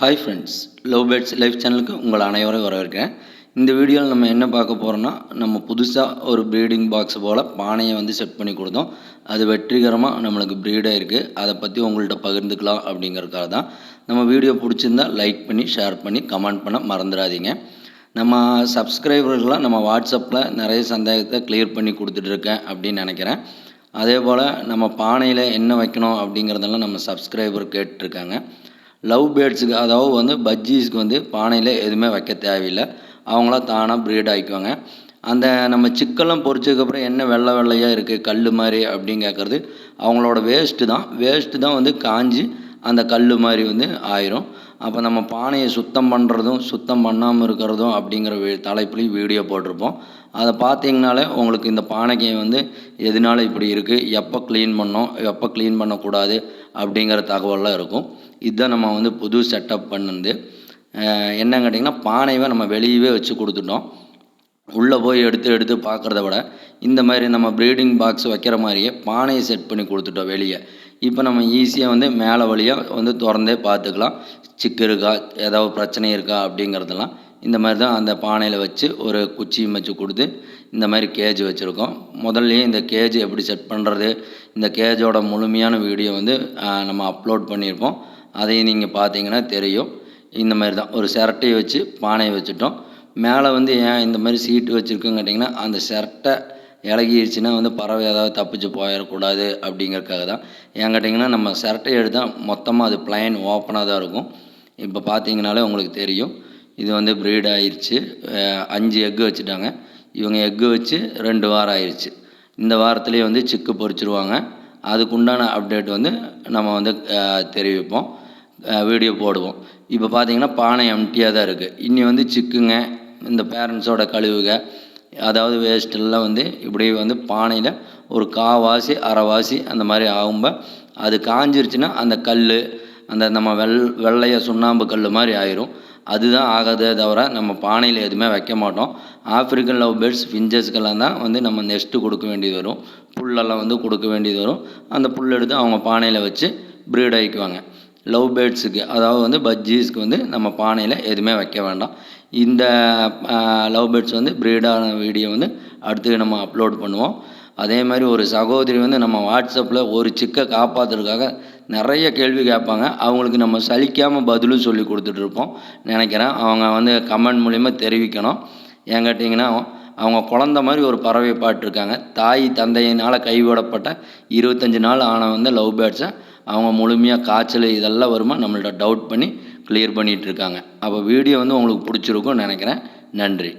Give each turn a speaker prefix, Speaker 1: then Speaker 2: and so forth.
Speaker 1: Hi friends love birds life சேனலுக்கு உங்கள் அனைவரையும் வரவேற்கிறேன். இந்த வீடியோவில் நம்ம என்ன பார்க்க போகிறோன்னா நம்ம புதுசாக ஒரு ப்ரீடிங் பாக்ஸ் போல் பானையை வந்து செட் பண்ணி கொடுத்தோம். அது வெற்றிகரமாக நம்மளுக்கு ப்ரீடாக இருக்குது அதை பற்றி உங்கள்கிட்ட பகிர்ந்துக்கலாம் அப்படிங்கிறதுக்காக தான். நம்ம வீடியோ பிடிச்சிருந்தா லைக் பண்ணி ஷேர் பண்ணி கமெண்ட் பண்ண மறந்துடாதீங்க. நம்ம சப்ஸ்கிரைபர்கள்லாம் நம்ம வாட்ஸ்அப்பில் நிறைய சந்தேகத்தை கிளியர் பண்ணி கொடுத்துட்ருக்கேன் அப்படின்னு நினைக்கிறேன். அதே போல் நம்ம பானையில் என்ன வைக்கணும் அப்படிங்கிறதெல்லாம் நம்ம சப்ஸ்கிரைபர் கேட்டிருக்காங்க. லவ் பேர்ட்ஸுக்கு அதாவது வந்து பஜ்ஜீஸ்க்கு வந்து பானையில் எதுவுமே வைக்க தேவையில்லை. அவங்களாம் தானாக ப்ரீட் ஆகிக்குவாங்க அந்த நம்ம சிக்கெல்லாம் பொறிச்சதுக்கப்புறம் என்ன வெள்ளை வெள்ளையாக இருக்குது கல் மாதிரி அப்படின்னு கேட்குறது அவங்களோட வேஸ்ட்டு தான். வேஸ்ட்டு தான் வந்து காஞ்சி அந்த கல் மாதிரி வந்து ஆயிரும். அப்போ நம்ம பானையை சுத்தம் பண்ணுறதும் சுத்தம் பண்ணாமல் இருக்கிறதும் அப்படிங்கிற வீ தலைப்புலேயும் வீடியோ போட்டிருப்போம். அதை பார்த்தீங்கனாலே உங்களுக்கு இந்த பானைக்கு வந்து எதனால இப்படி இருக்குது எப்போ க்ளீன் பண்ணோம் எப்போ க்ளீன் பண்ணக்கூடாது அப்படிங்கிற தகவல்லாம் இருக்கும். இதுதான் நம்ம வந்து புது செட்டப் பண்ணுது. என்னன்னு கேட்டிங்கன்னா பானையை நம்ம வெளியவே வச்சு கொடுத்துட்டோம். உள்ளே போய் எடுத்து எடுத்து பார்க்குறத விட இந்த மாதிரி நம்ம ப்ரீடிங் பாக்ஸ் வைக்கிற மாதிரியே பானையை செட் பண்ணி கொடுத்துட்டோம் வெளியே. இப்போ நம்ம ஈஸியாக வந்து மேலே வழியாக வந்து திறந்தே பார்த்துக்கலாம் சிக்கு இருக்கா ஏதாவது பிரச்சனை இருக்கா அப்படிங்கிறதெல்லாம் இந்த மாதிரி தான் அந்த பானையில் வச்சு ஒரு குச்சியும் வச்சு கொடுத்து இந்த மாதிரி கேஜ் வச்சுருக்கோம். முதல்லையே இந்த கேஜ் எப்படி செட் பண்ணுறது இந்த கேஜோட முழுமையான வீடியோ வந்து நம்ம அப்லோட் பண்ணியிருப்போம். அதையும் நீங்கள் பார்த்தீங்கன்னா தெரியும். இந்த மாதிரி தான். ஒரு சிரட்டையை வச்சு பானையை வச்சுட்டோம். மேலே வந்து ஏன் இந்த மாதிரி சீட்டு வச்சுருக்குன்னு கேட்டிங்கன்னா அந்த சிரட்டை இலகிடுச்சுன்னா வந்து பறவை ஏதாவது தப்பிச்சு போயிடக்கூடாது அப்படிங்கிறதுக்காக தான். ஏன் கேட்டிங்கன்னா நம்ம சரட்டை எடுத்தால் மொத்தமாக அது பிளைன் ஓப்பனாக தான் இருக்கும். இப்போ பார்த்தீங்கனாலே உங்களுக்கு தெரியும். இது வந்து ப்ரீட் ஆயிடுச்சு அஞ்சு எக்கு வச்சுட்டாங்க. இவங்க எக்கு வச்சு ரெண்டு வாரம் ஆயிடுச்சு இந்த வாரத்துலேயே வந்து சிக்கு பொறிச்சிருவாங்க அதுக்குண்டான அப்டேட் வந்து நம்ம வந்து தெரிவிப்போம். வீடியோ போடுவோம். இப்போ பார்த்தீங்கன்னா பானை எம்டியாக தான் இருக்குது இன்னி வந்து சிக்குங்க இந்த பேரண்ட்ஸோட கழிவுக அதாவது வேஸ்ட்டெல்லாம் வந்து இப்படி வந்து பானையில் ஒரு காவாசி அரைவாசி அந்த மாதிரி ஆகும்போது அது காஞ்சிருச்சுன்னா அந்த கல் அந்த நம்ம வெள் வெள்ளைய சுண்ணாம்பு கல் மாதிரி ஆயிரும். அதுதான் ஆகாதே தவிர நம்ம பானையில் எதுவுமே வைக்க மாட்டோம். ஆஃப்ரிக்கன் லவ் பேர்ட்ஸ் ஃபிஞ்சஸ்க்கெல்லாம் தான் வந்து நம்ம நெஸ்ட்டு கொடுக்க வேண்டியது வரும். புல்லெல்லாம் வந்து கொடுக்க வேண்டியது வரும். அந்த புல் எடுத்து அவங்க பானையில் வச்சு ப்ரீட் ஆகிக்குவாங்க லவ் பேர்ட்ஸுக்கு அதாவது வந்து பஜ்ஜீஸ்க்கு வந்து நம்ம பானையில் எதுவுமே வைக்க வேண்டாம். இந்த லவ் பேர்ட்ஸ் வந்து ப்ரீடான வீடியோ வந்து அடுத்து நம்ம அப்லோட் பண்ணுவோம். அதே மாதிரி ஒரு சகோதரி வந்து நம்ம வாட்ஸ்அப்பில் ஒரு சிக்கை காப்பாற்றுறதுக்காக நிறைய கேள்வி கேட்பாங்க. அவங்களுக்கு நம்ம சலிக்காமல் பதிலும் சொல்லி கொடுத்துட்ருப்போம் நினைக்கிறேன் அவங்க வந்து கமெண்ட் மூலிமா தெரிவிக்கணும். ஏன் கேட்டிங்கன்னா அவங்க குழந்த மாதிரி ஒரு பறவை பாட்டிருக்காங்க தாய் தந்தையினால் கைவிடப்பட்ட இருபத்தஞ்சி நாள் ஆன வந்து லவ் பேர்ட்ஸை அவங்க முழுமையாக காய்ச்சல் இதெல்லாம் வருமா நம்மள்ட்ட டவுட் பண்ணி கிளியர் பண்ணிகிட்ருக்காங்க அப்போ வீடியோ வந்து உங்களுக்கு பிடிச்சிருக்கும்னு நினைக்கிறேன். நன்றி.